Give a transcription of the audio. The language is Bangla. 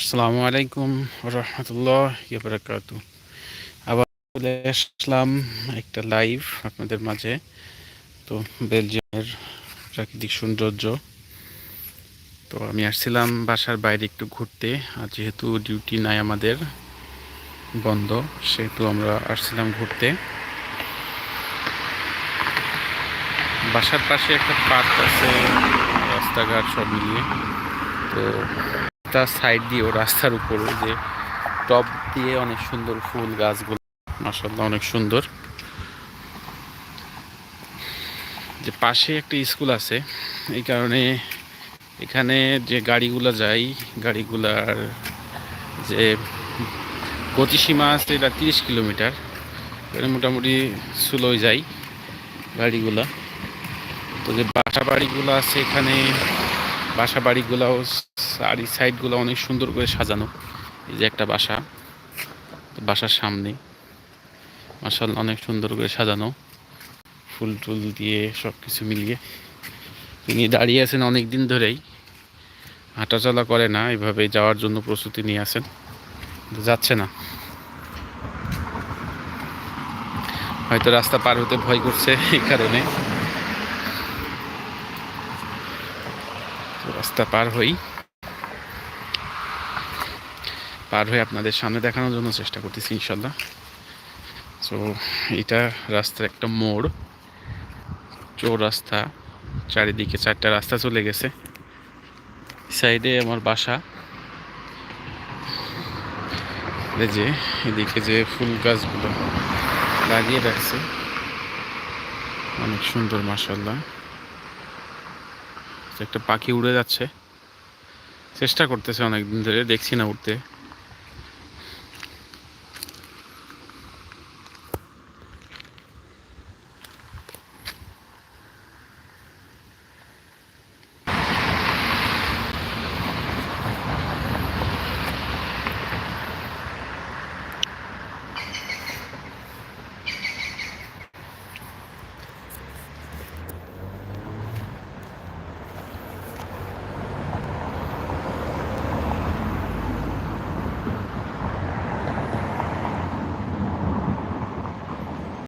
আসসালামু আলাইকুম রহমতুল্লাহ বারাকাতু আবার চলে আসলাম একটা লাইভ আপনাদের মাঝে। তো বেলজিয়ামের প্রাকৃতিক সৌন্দর্য। তো আমি আসছিলাম বাসার বাইরে একটু ঘুরতে, আর যেহেতু ডিউটি নাই আমাদের, বন্ধ, সেহেতু আমরা আসছিলাম ঘুরতে। বাসার পাশে একটা পার্ক আছে, রাস্তাঘাট সব মিলিয়ে। তো রাস্তার সাইড দিয়ে ও রাস্তার উপরে যে টপ দিয়ে অনেক সুন্দর ফুল গাছগুলো। মাসাল্লাহ অনেক সুন্দর। যে পাশে একটা স্কুল আছে, এই কারণে এখানে যে গাড়িগুলো যায়, গাড়িগুলার যে গতিসীমা আছে এটা তিরিশ কিলোমিটার, এখানে মোটামুটি স্লোই যায় গাড়িগুলা। তো যে বাসা বাড়িগুলো আছে এখানে বাসা বাড়িগুলাও, আর এই সাইডগুলো অনেক সুন্দর করে সাজানো। এই যে একটা বাসা বাসার সামনে। মাসাল অনেক সুন্দর করে সাজানো। ফুল টুল দিয়ে সব কিছু মিলিয়ে। তিনি দাঁড়িয়ে আছেন অনেক দিন ধরেই। হাঁটাচলা করে না, এভাবে যাওয়ার জন্য প্রস্তুতি নিয়ে আসেন যাচ্ছে না। হয়তো রাস্তা পার হতে ভয় করছে এই কারণে। রাস্তা পার হই। পার হয়ে আপনাদের সামনে দেখানোর জন্য চেষ্টা করতেছি ইনশাল্লাহ সো এটা রাস্তার একটা মোড়। চোর রাস্তা। চারিদিকে চারটা রাস্তা চলে গেছে। সাইডে আমার বাসা। যে, এদিকে যে ফুল গাছগুলো লাগিয়ে রাখছে। অনেক সুন্দর মাসাল্লাহ একটা পাখি উড়ে যাচ্ছে। চেষ্টা করতেছে অনেকদিন ধরে দেখছি না উঠতে